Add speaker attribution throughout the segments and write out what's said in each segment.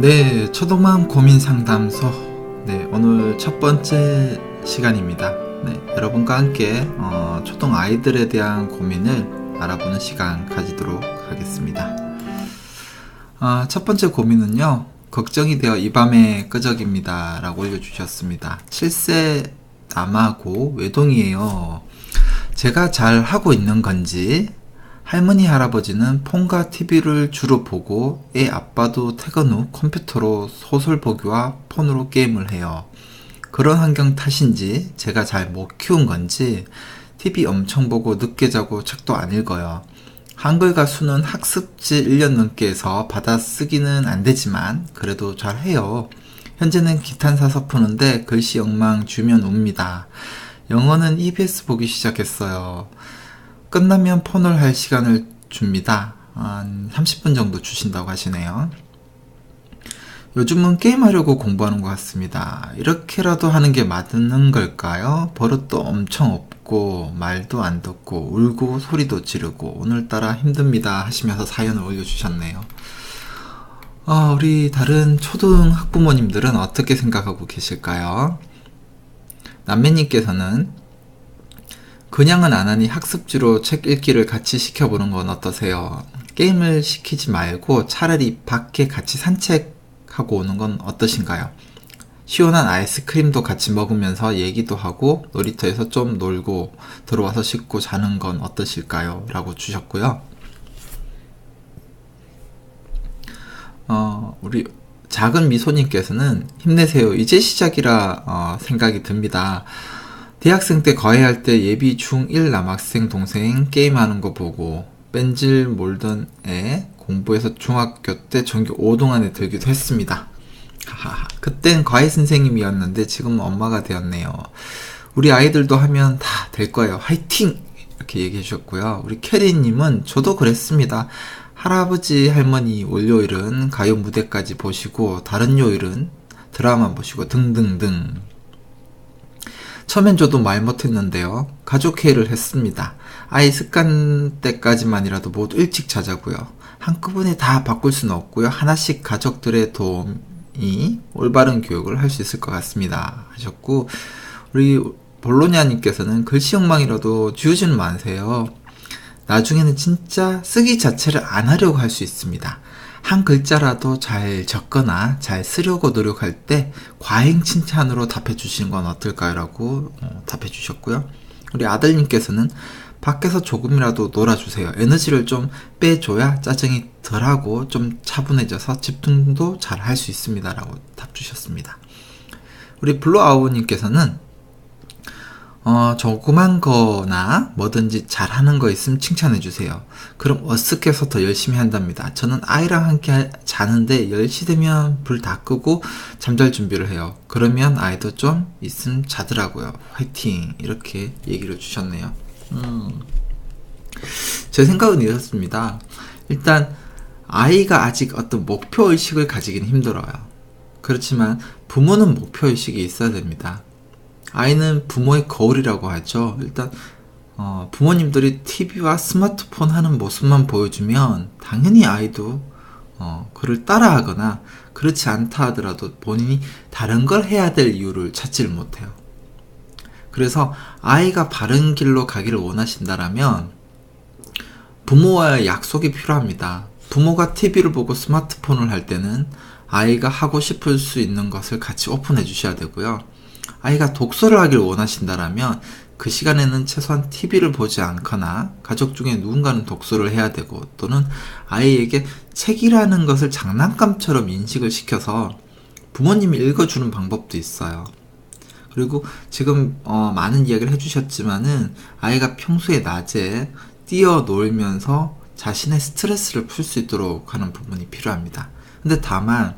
Speaker 1: 네, 초동맘 고민 상담소. 네, 오늘 첫 번째 시간입니다. 네, 여러분과 함께 어, 초등 아이들에 대한 고민을 알아보는 시간 가지도록 하겠습니다. 어, 첫 번째 고민은요, 걱정이 되어 이 밤에 끄적입니다. 라고 올려주셨습니다. 7세 남하고 외동이에요. 제가 잘 하고 있는 건지, 할머니 할아버지는 폰과 TV를 주로 보고 애 아빠도 퇴근 후 컴퓨터로 소설 보기와 폰으로 게임을 해요. 그런 환경 탓인지 제가 잘 못 키운 건지 TV 엄청 보고 늦게 자고 책도 안 읽어요. 한글과 수는 학습지 1년 넘게 해서 받아 쓰기는 안 되지만 그래도 잘 해요. 현재는 기탄 사서 푸는데 글씨 엉망 주면 웁니다. 영어는 EBS 보기 시작했어요. 끝나면 폰을 할 시간을 줍니다. 한 30분 정도 주신다고 하시네요. 요즘은 게임하려고 공부하는 것 같습니다. 이렇게라도 하는 게 맞는 걸까요? 버릇도 엄청 없고, 말도 안 듣고, 울고, 소리도 지르고, 오늘따라 힘듭니다. 하시면서 사연을 올려주셨네요. 어, 우리 다른 초등 학부모님들은 어떻게 생각하고 계실까요? 남매님께서는 그냥은 안 하니 학습지로 책 읽기를 같이 시켜보는 건 어떠세요? 게임을 시키지 말고 차라리 밖에 같이 산책하고 오는 건 어떠신가요? 시원한 아이스크림도 같이 먹으면서 얘기도 하고 놀이터에서 좀 놀고 들어와서 씻고 자는 건 어떠실까요? 라고 주셨고요. 어, 우리 작은 미소님께서는 힘내세요. 이제 시작이라 어, 생각이 듭니다. 대학생 때 과외할 때 예비 중1 남학생 동생 게임하는 거 보고 뺀질 몰던 애 공부해서 중학교 때 전교 5등 안에 들기도 했습니다. 하하, 그땐 과외 선생님이었는데 지금 엄마가 되었네요. 우리 아이들도 하면 다 될 거예요. 화이팅! 이렇게 얘기해 주셨고요. 우리 캐리님은 저도 그랬습니다. 할아버지 할머니 월요일은 가요 무대까지 보시고 다른 요일은 드라마 보시고 등등등 처음엔 저도 말 못했는데요. 가족 회의를 했습니다. 아이 습관 때까지만이라도 모두 일찍 자자고요. 한꺼번에 다 바꿀 수는 없고요. 하나씩 가족들의 도움이 올바른 교육을 할 수 있을 것 같습니다. 하셨고 우리 볼로냐님께서는 글씨 엉망이라도 지우지는 마세요. 나중에는 진짜 쓰기 자체를 안 하려고 할 수 있습니다. 한 글자라도 잘 적거나 잘 쓰려고 노력할 때 과잉 칭찬으로 답해 주시는 건 어떨까요? 라고 어, 답해 주셨고요. 우리 아들님께서는 밖에서 조금이라도 놀아주세요. 에너지를 좀 빼줘야 짜증이 덜하고 좀 차분해져서 집중도 잘 할 수 있습니다. 라고 답 주셨습니다. 우리 블루아우님께서는 어, 조그만 거나 뭐든지 잘하는 거 있으면 칭찬해 주세요. 그럼 어쓱해서 더 열심히 한답니다. 저는 아이랑 함께 자는데 10시 되면 불 다 끄고 잠잘 준비를 해요. 그러면 아이도 좀 있으면 자더라고요. 화이팅! 이렇게 얘기를 주셨네요. 음. 제 생각은 이렇습니다. 일단, 아이가 아직 어떤 목표의식을 가지기는 힘들어요. 그렇지만 부모는 목표의식이 있어야 됩니다. 아이는 부모의 거울이라고 하죠. 일단 어, 부모님들이 TV와 스마트폰 하는 모습만 보여주면 당연히 아이도 어, 그를 따라하거나 그렇지 않다 하더라도 본인이 다른 걸 해야 될 이유를 찾지를 못해요. 그래서 아이가 바른 길로 가기를 원하신다라면 부모와의 약속이 필요합니다. 부모가 TV를 보고 스마트폰을 할 때는 아이가 하고 싶을 수 있는 것을 같이 오픈해 주셔야 되고요. 아이가 독서를 하길 원하신다라면 그 시간에는 최소한 TV를 보지 않거나 가족 중에 누군가는 독서를 해야 되고 또는 아이에게 책이라는 것을 장난감처럼 인식을 시켜서 부모님이 읽어주는 방법도 있어요. 그리고 지금 어, 많은 이야기를 해주셨지만은 아이가 평소에 낮에 뛰어놀면서 자신의 스트레스를 풀 수 있도록 하는 부분이 필요합니다. 근데 다만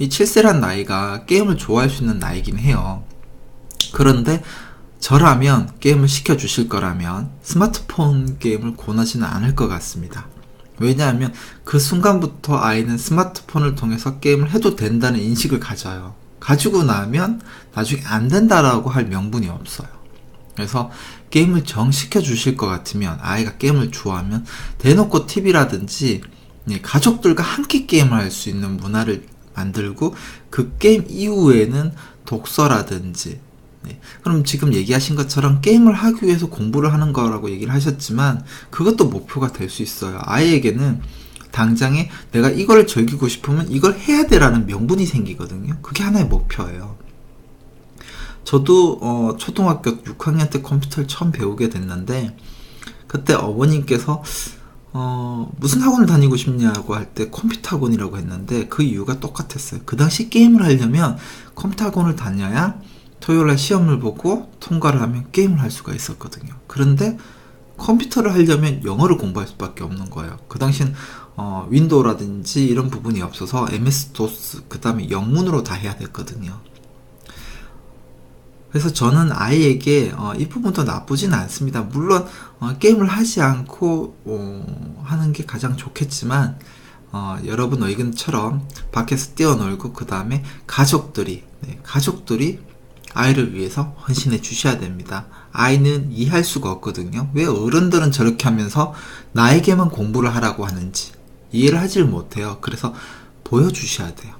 Speaker 1: 이 7세란 나이가 게임을 좋아할 수 있는 나이긴 해요. 그런데 저라면 게임을 시켜주실 거라면 스마트폰 게임을 권하지는 않을 것 같습니다. 왜냐하면 그 순간부터 아이는 스마트폰을 통해서 게임을 해도 된다는 인식을 가져요. 가지고 나면 나중에 안 된다라고 할 명분이 없어요. 그래서 게임을 정시켜 주실 것 같으면 아이가 게임을 좋아하면 대놓고 TV라든지 가족들과 함께 게임을 할 수 있는 문화를 만들고 그 게임 이후에는 독서라든지 네. 그럼 지금 얘기하신 것처럼 게임을 하기 위해서 공부를 하는 거라고 얘기를 하셨지만 그것도 목표가 될 수 있어요. 아이에게는 당장에 내가 이걸 즐기고 싶으면 이걸 해야 돼라는 명분이 생기거든요. 그게 하나의 목표예요. 저도 어, 초등학교 6학년 때 컴퓨터를 처음 배우게 됐는데 그때 어머님께서 어, 무슨 학원을 다니고 싶냐고 할 때 컴퓨터 학원이라고 했는데 그 이유가 똑같았어요. 그 당시 게임을 하려면 컴퓨터 학원을 다녀야 토요일 날 시험을 보고 통과를 하면 게임을 할 수가 있었거든요. 그런데 컴퓨터를 하려면 영어를 공부할 수밖에 없는 거예요. 그 당시엔 어, 윈도우라든지 이런 부분이 없어서 MS-DOS 그 다음에 영문으로 다 해야 됐거든요. 그래서 저는 아이에게 어, 이 부분도 나쁘진 않습니다. 물론 어, 게임을 하지 않고 어, 하는 게 가장 좋겠지만 어, 여러분 의견처럼 밖에서 뛰어놀고 그 다음에 가족들이 네, 가족들이 아이를 위해서 헌신해 주셔야 됩니다. 아이는 이해할 수가 없거든요. 왜 어른들은 저렇게 하면서 나에게만 공부를 하라고 하는지 이해를 하질 못해요. 그래서 보여주셔야 돼요.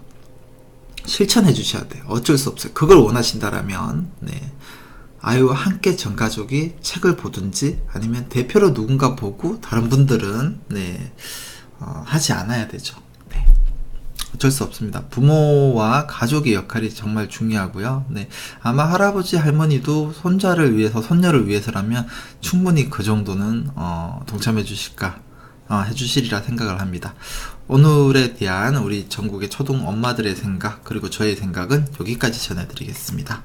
Speaker 1: 실천해 주셔야 돼요. 어쩔 수 없어요. 그걸 원하신다라면, 네. 아이와 함께 전 가족이 책을 보든지 아니면 대표로 누군가 보고 다른 분들은, 네, 어, 하지 않아야 되죠. 네. 어쩔 수 없습니다. 부모와 가족의 역할이 정말 중요하고요. 네. 아마 할아버지, 할머니도 손자를 위해서, 손녀를 위해서라면 충분히 그 정도는, 어, 동참해 주실까, 어, 해 주시리라 생각을 합니다. 오늘에 대한 우리 전국의 초등 엄마들의 생각, 그리고 저의 생각은 여기까지 전해드리겠습니다.